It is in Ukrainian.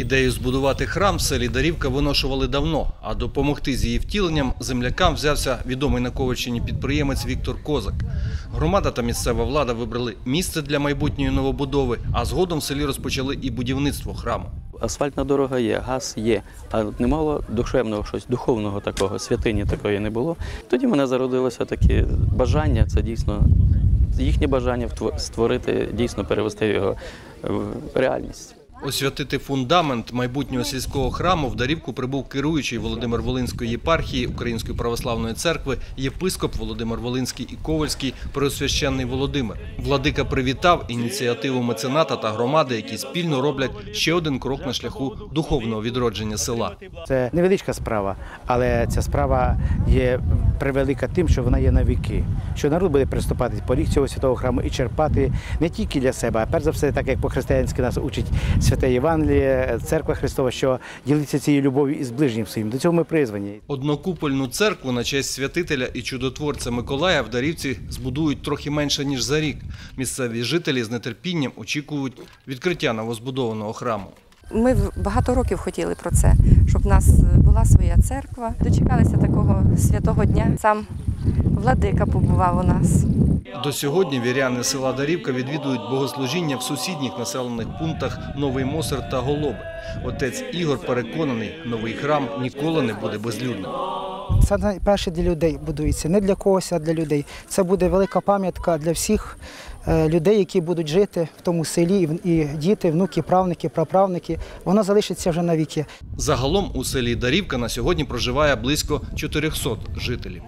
Ідею збудувати храм в селі Дарівка виношували давно, а допомогти з її втіленням землякам взявся відомий на Ковальщині підприємець Віктор Козак. Громада та місцева влада вибрали місце для майбутньої новобудови, а згодом в селі розпочали і будівництво храму. Асфальтна дорога є, газ є, а немало душевного щось, духовного такого, святині такої не було. Тоді мене зародилося таке бажання, це дійсно їхнє бажання створити, дійсно перевести його в реальність. Освятити фундамент майбутнього сільського храму в Дарівку прибув керуючий Володимир Волинської єпархії Української православної церкви, єпископ Володимир Волинський і Ковальський, преосвященний Володимир. Владика привітав ініціативу мецената та громади, які спільно роблять ще один крок на шляху духовного відродження села. Це невеличка справа, але ця справа є превелика тим, що вона є на віки. Що народ буде приступати поріг цього святого храму і черпати не тільки для себе, а перш за все, так як по-християнськи нас учить святе Євангеліє, церква Христова, що ділиться цією любов'ю із ближнім своїм. До цього ми призвані. Однокупольну церкву на честь святителя і чудотворця Миколая в Дарівці збудують трохи менше ніж за рік. Місцеві жителі з нетерпінням очікують відкриття новозбудованого храму. Ми в- багато років хотіли про це, щоб в нас була своя церква. Дочекалися такого святого дня. Сам владика побував у нас. До сьогодні віряни села Дарівка відвідують богослужіння в сусідніх населених пунктах Новий Мосер та Голоби. Отець Ігор переконаний, новий храм ніколи не буде безлюдним. Це найперше для людей будується, не для когось, а для людей. Це буде велика пам'ятка для всіх е, людей, які будуть жити в тому селі, і діти, внуки, правники, праправники. Воно залишиться вже навіки. Загалом у селі Дарівка на сьогодні проживає близько 400 жителів.